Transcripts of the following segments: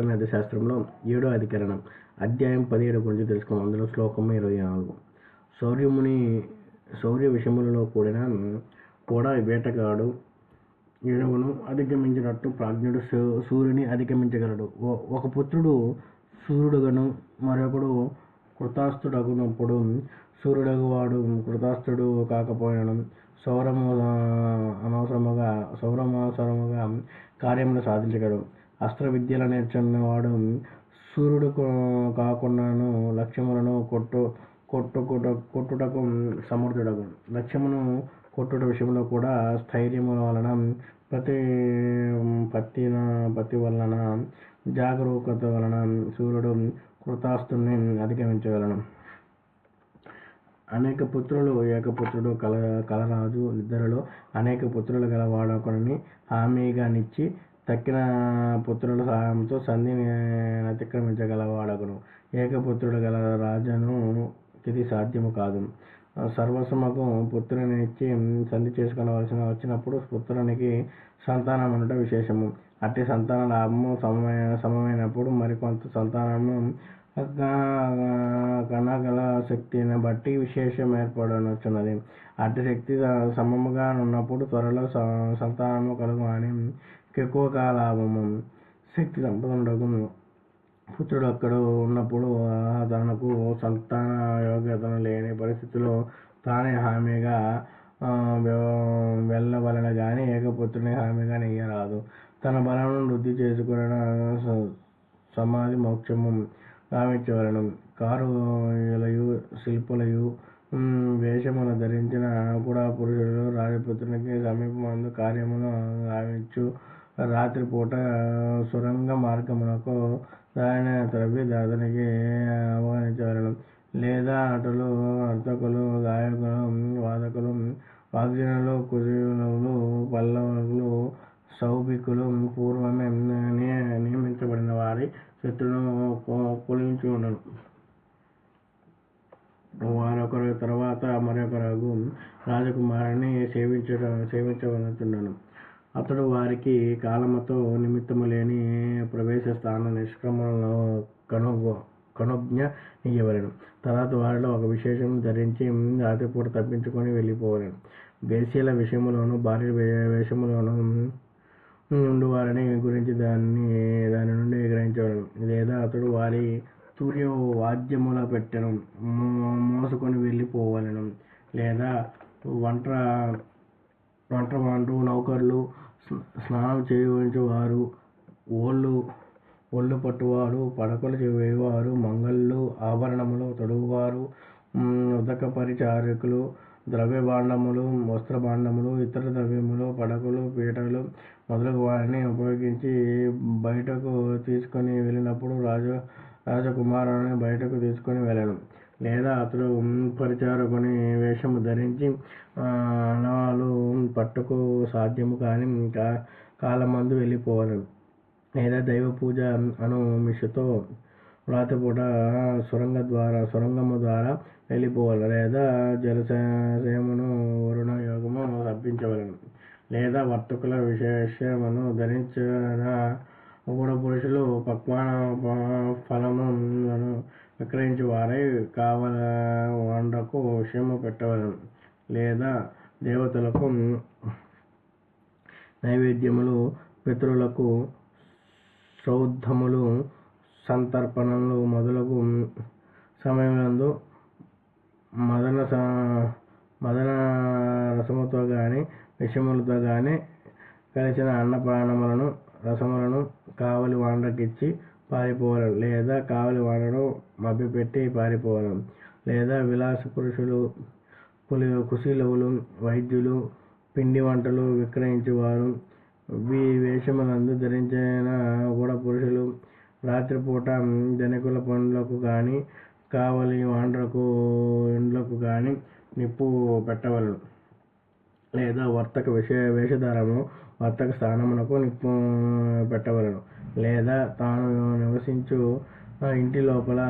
వేద శాస్త్రంలో ఏడో అధికరణం అధ్యాయం పదిహేడు గురించి తెలుసుకుందాం. అందులో శ్లోకం ఇరవై నాలుగు. శౌర్యముని శౌర్య విషయములలో కూడిన కూడా వేటగాడు ఏనుగును అధిగమించినట్టు ప్రాజ్ఞుడు సూర్యుని అధిగమించగలడు. ఒక పుత్రుడు సూర్యుడుగను మరొకడు కృతాస్థుడగునప్పుడు సూర్యుడగు వాడు కృతాస్థుడు కాకపోయినను. సౌరము అనవసరముగా సౌరమవసరముగా కార్యమును సాధించగలడు. అస్త్ర విద్యలు నేర్చుకున్నవాడు సూర్యుడు కాకుండాను లక్ష్యములను కొట్టు కొట్టుకుట కొట్టుటకు సమర్థుడగు. లక్ష్యమును కొట్టుట విషయంలో కూడా స్థైర్యము వలన ప్రతి పత్తిన పత్తి వలన జాగరూకత వలన సూర్యుడు కృతాస్తుని అధిగమించగలను. అనేక పుత్రులు ఏకపుత్రుడు కల కలరాజు నిద్రలో అనేక పుత్రులు గల వాడొకరిని హామీగా నిచ్చి తక్కిన పుత్రుల సహాయంతో సంధిని అతిక్రమించగలవాడగును ఏకపుత్రుడు గల రాజును ఇది సాధ్యము కాదు. సర్వసమకు పుత్రుని ఇచ్చి సంధి చేసుకునవలసిన వచ్చినప్పుడు పుత్రునికి సంతానం అనుట విశేషము. అట్టి సంతాన లాభము సమమైన సమమైనప్పుడు మరికొంత సంతానము కనగల శక్తిని బట్టి విశేషం ఏర్పడనొచ్చున్నది అట్టి శక్తి సమముగా ఉన్నప్పుడు త్వరలో స- సంతానము కలుగు అని ఎక్కువ కాలాభము శక్తి సంపదకు పుత్రుడు అక్కడ ఉన్నప్పుడు తనకు సంతాన యోగ్యతను లేని పరిస్థితిలో తానే హామీగా వె- వెళ్ళవలన కానీ ఏకపుత్రుని హామీగా నెయ్యరాదు. తన బలను వృద్ధి చేసుకున్న సమాధి మోక్షము. గావించవలను కారులయు శిల్పులయు వేషములు ధరించిన కూడా పురుషులు రాజపుత్రునికి సమీపమందు కార్యమును గావించు రాత్రిపూట సొరంగ మార్గమునకు దాని త్రవ్వి అతనికి ఆహ్వానించవలను లేదా నటులు నర్తకులు గాయకులు వాదకులు వాగ్జనులు కుజులు పల్లవులు సౌభికులు పూర్వమే నియమించబడిన వారి శత్రును కొలించి ఉండను వారొకరు తర్వాత మరొకరు రాజకుమారుని సేవించ సేవించవలచుండను అతడు వారికి కాలముతో నిమిత్తము లేని ప్రవేశ స్థాన నిష్క్రమణలో కనుగొ కనుజ్ఞ ఇవ్వలేను తర్వాత వారిలో ఒక విశేషం ధరించి రాత్రిపూట తప్పించుకొని వెళ్ళిపోవలేను. వేశ్యల విషయంలోనూ భార్య వే- వేషములోను ఉండేవారని గురించి దాన్ని దాని నుండి విగ్రహించడం లేదా అతడు వారి సూర్య వాద్యముల పెట్టెను మో- మోసుకొని వెళ్ళిపోవలను. లేదా వంట వంట వంటూ నౌకర్లు స్నానం చేయించేవారు ఓళ్ళు ఒళ్ళు పట్టువారు పడకలు వేయువారు మంగళ్ళు ఆభరణములు తొడుగువారు ఉదక పరిచారకులు ద్రవ్య భాండములు వస్త్ర భాండములు ఇతర ద్రవ్యములు పడకలు పీటలు మొదలగు వారిని ఉపయోగించి బయటకు తీసుకొని వెళ్ళినప్పుడు రాజు రాజకుమారుని బయటకు తీసుకొని వెళ్ళను. లేదా అతడు ఉమ్, పరిచారకుని వేషము ధరించి ఆ, పట్టుకు సాధ్యము కాని కాలమందు వెళ్ళిపోవలను లేదా దైవ పూజ అను మిషతో రాత్రిపూట సొరంగ ద్వారా సొరంగము ద్వారా వెళ్ళిపోవాలి లేదా జలశయమును వరుణ యోగము తప్పించవలను లేదా వర్తకుల విశేషమును ధరించిన కూడా పురుషులు పక్వాన ప- ఫలములను వారై కావల వండకు విషయము పెట్టవలను లేదా దేవతలకు నైవేద్యములు పితరులకు శ్రౌద్ధములు సంతర్పణలు మొదలగు సమయములందు మదన స- మదన రసముతో గాని విషములతో గాని కలిసిన అన్నపానములను రసములను కావలి వాండకిచ్చి పారిపోవడం లేదా కావలి వాండను మభ్యపెట్టి పారిపోవడం లేదా విలాస పురుషులు కులి కుశీలవులు వైద్యులు పిండి వంటలు విక్రయించేవారు. వీ వేషములందు ధరించిన కూడా పురుషులు రాత్రిపూట జనకుల పనులకు కానీ కావలి వాండ్రకు ఇండ్లకు కానీ నిప్పు పెట్టవలను. లేదా వర్తక విష వేషధారము వర్తక స్థానమునకు నిప్పు పెట్టవలను. లేదా తాను నివసించు ఇంటి లోపల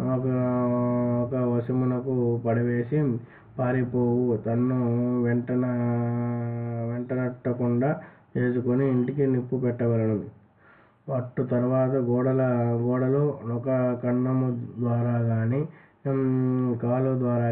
ఒక ఒక వశమునకు పడవేసి పారిపోవు. తన్ను వెంటన వెంటనట్టకుండా చేసుకొని ఇంటికి నిప్పు పెట్టవలను. అటు తర్వాత గోడల గోడలు ఒక కన్నము ద్వారా కానీ కాలువ ద్వారా